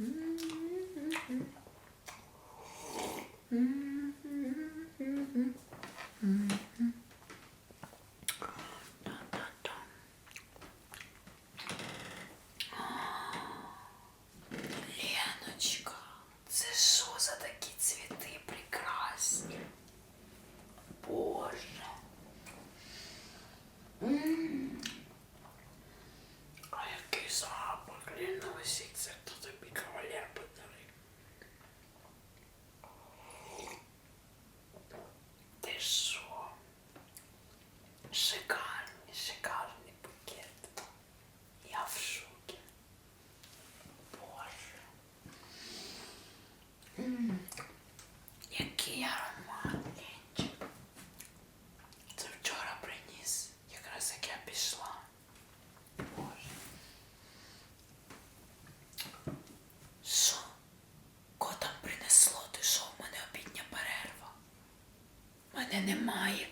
Mm-hmm. Mm-hmm. Hmm. Ay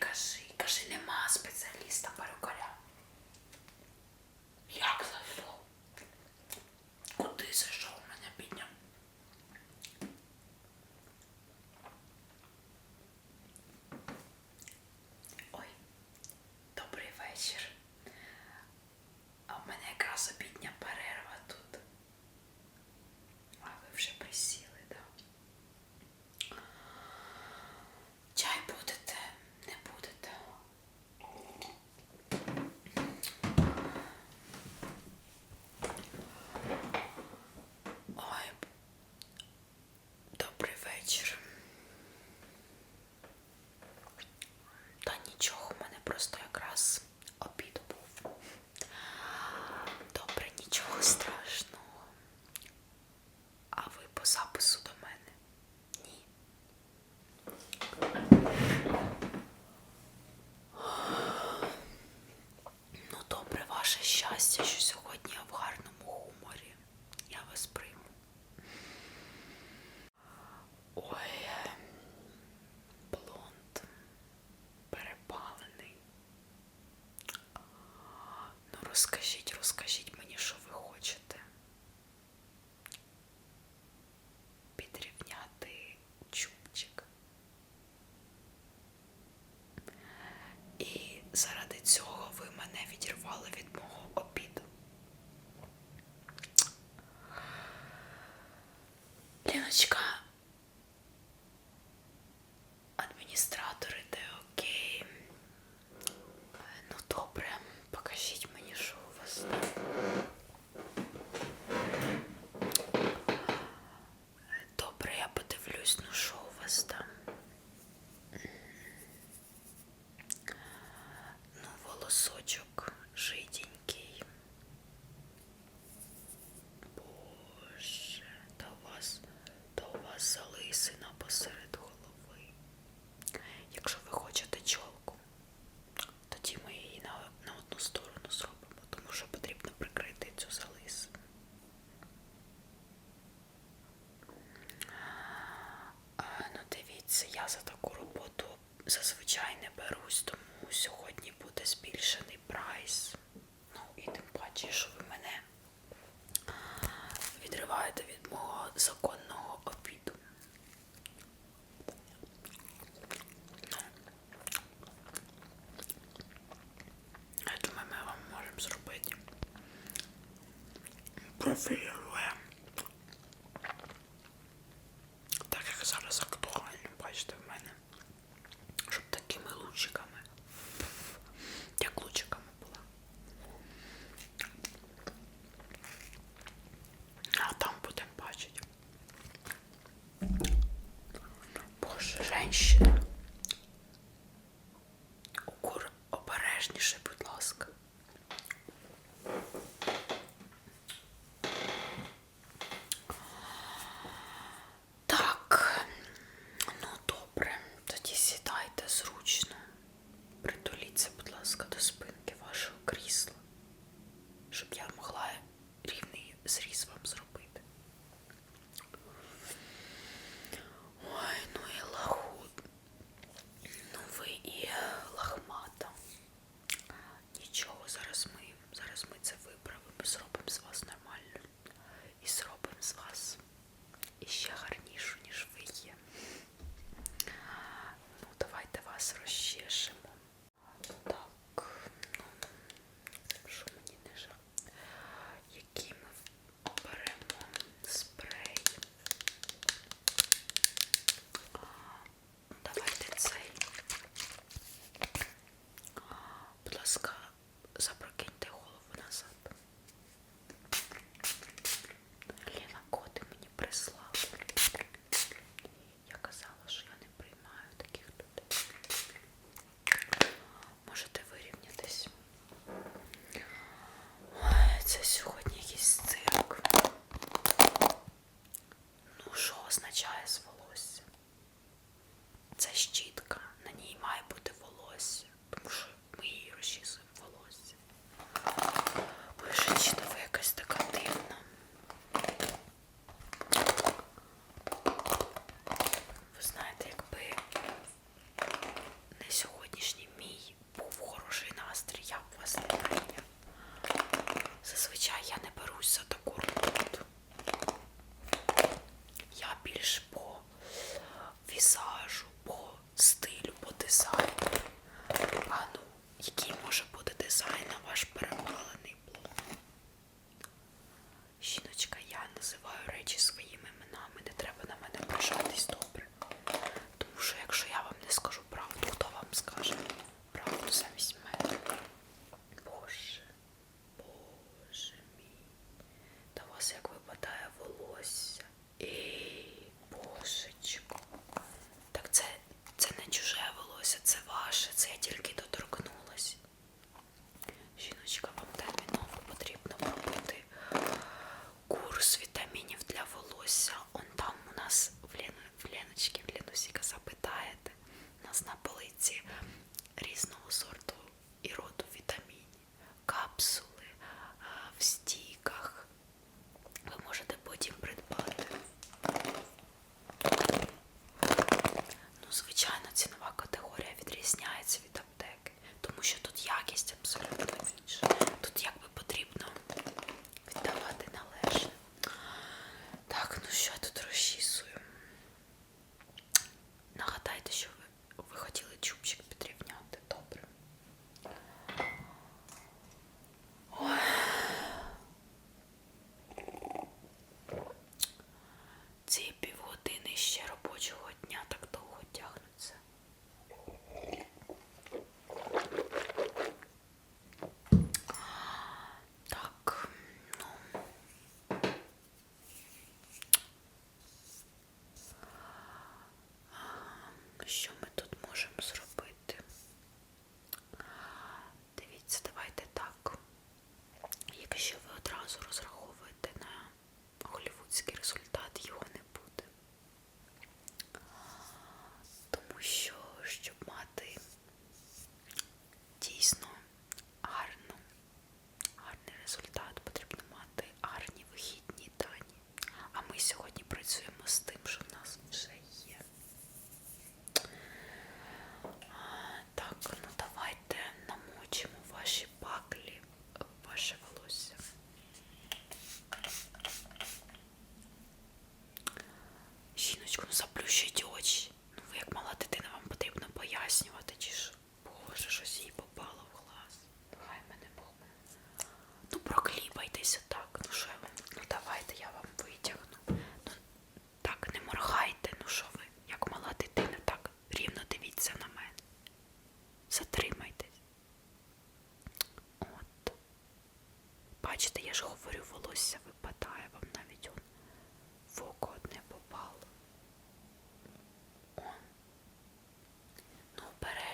розкажіть, розкажіть Ну, that you.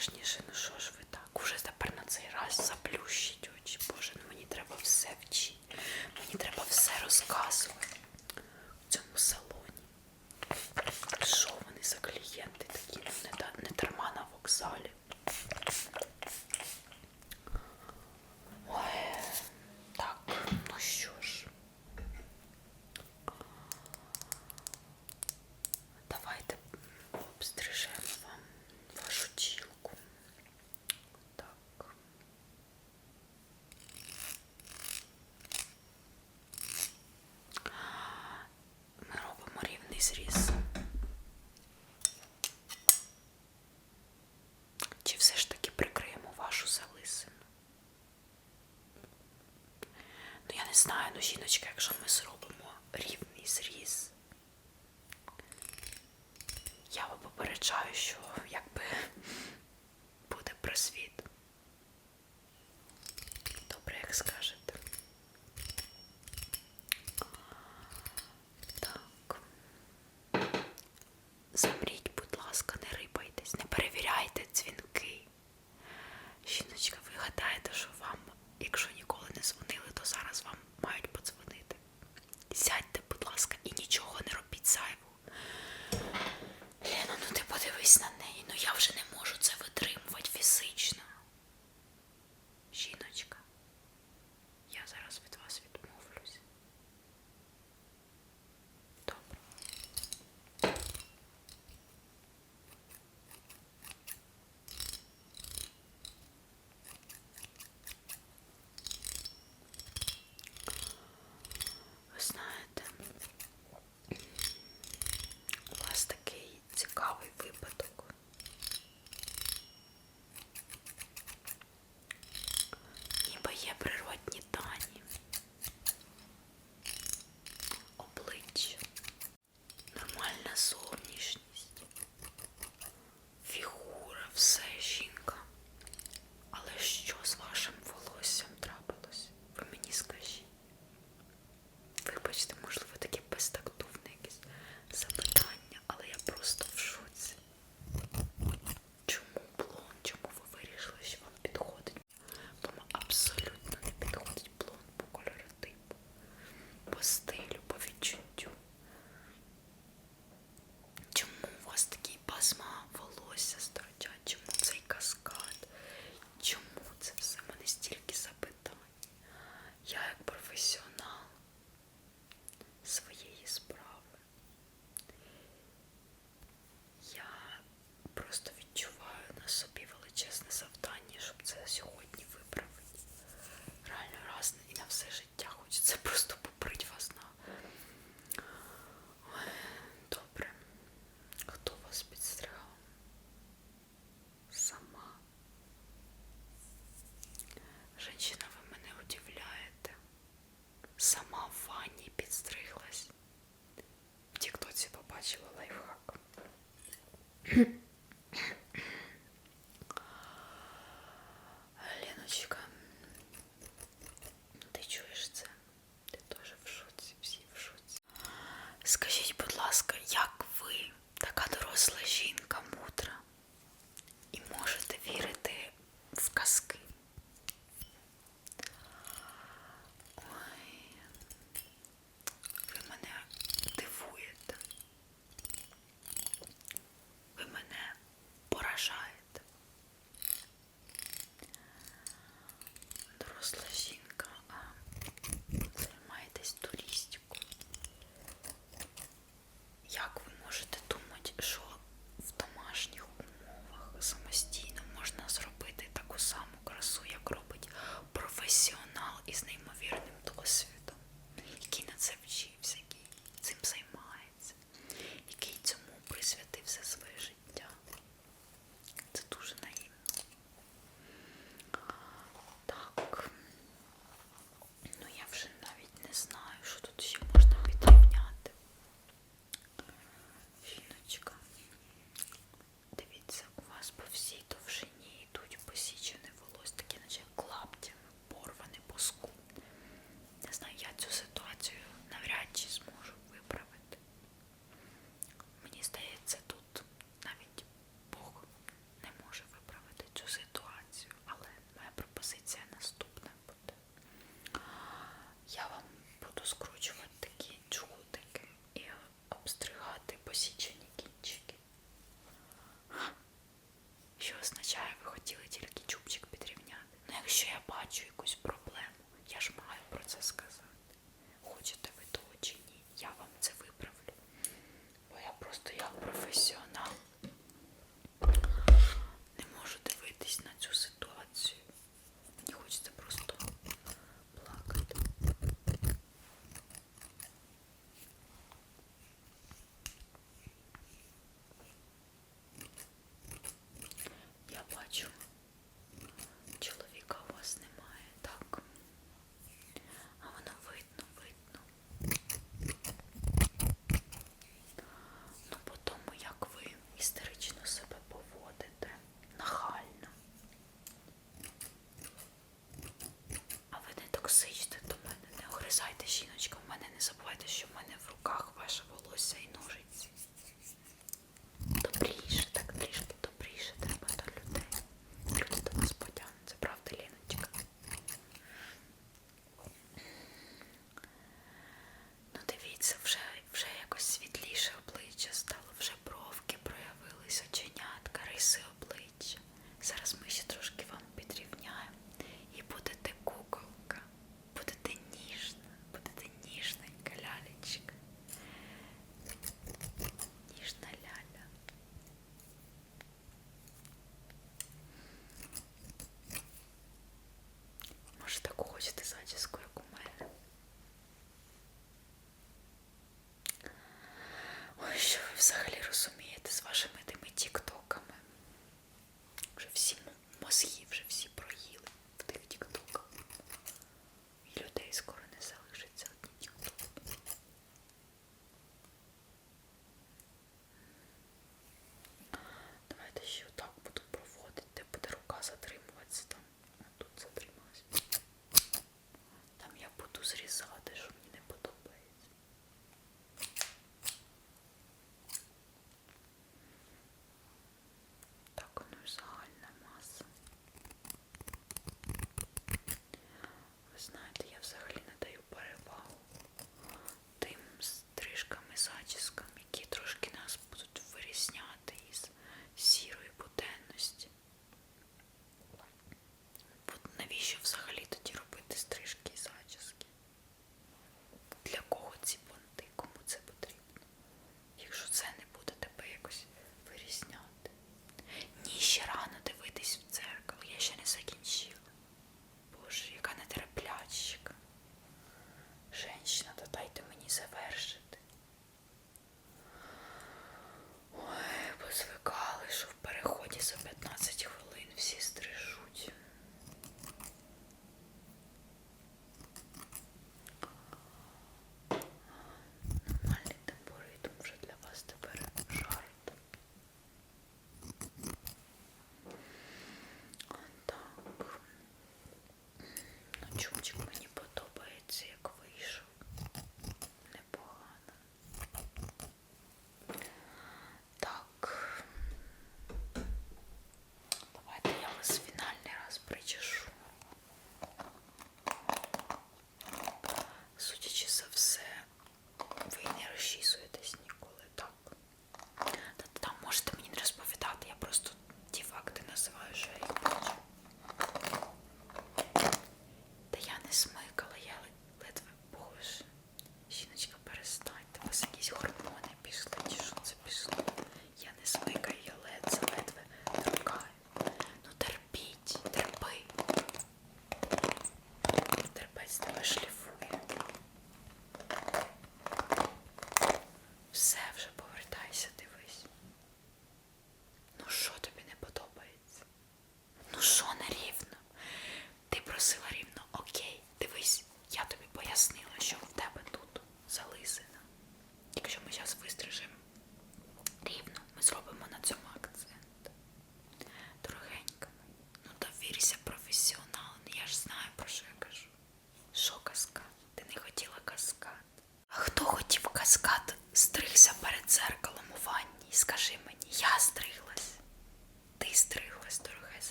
Обережніше, ну що ж ви знаю, ну жіночка, якщо ми зробимо рівний зріз, я вам попереджаю, що якби буде просвіт. Добре, як скажете.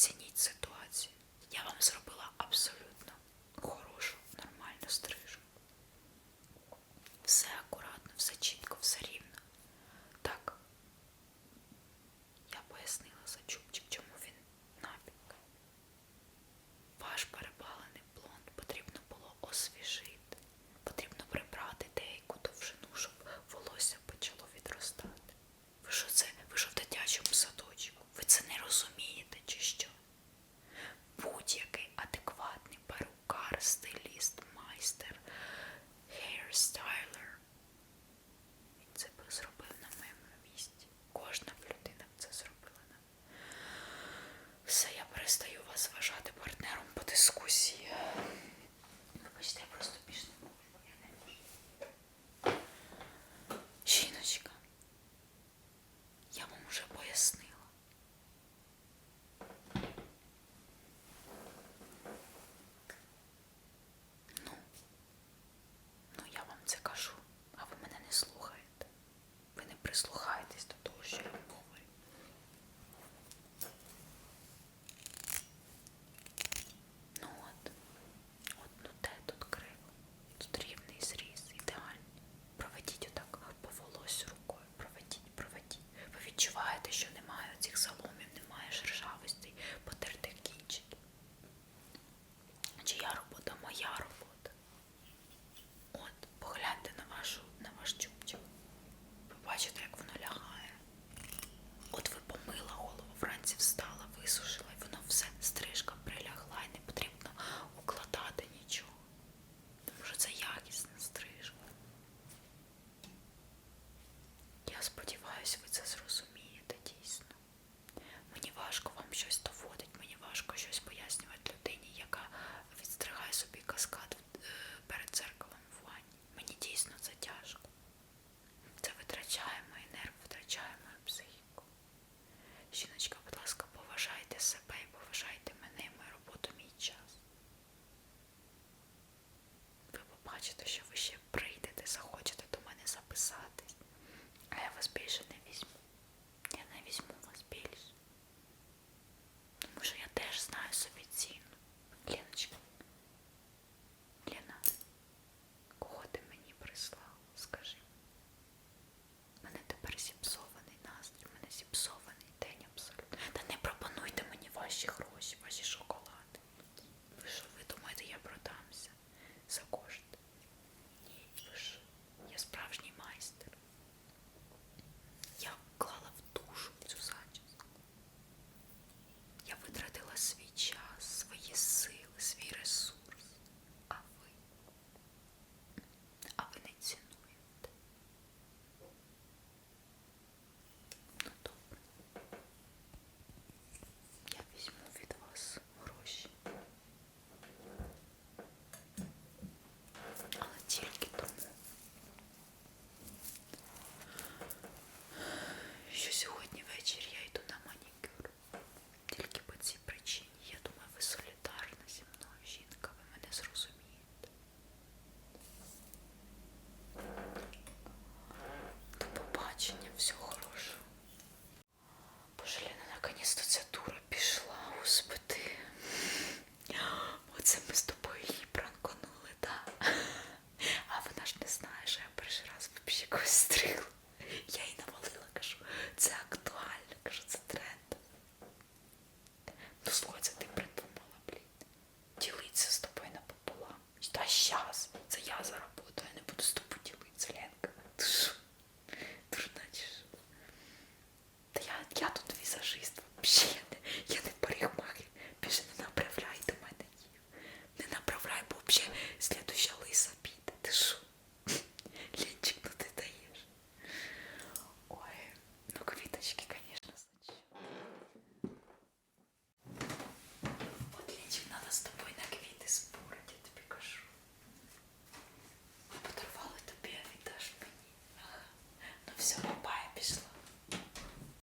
оцініть ситуацію. Я вам зробила абсолютно хорошу, нормальну стрижку. Все акуратно, все чітко, все рівно. ne un po' що ви ще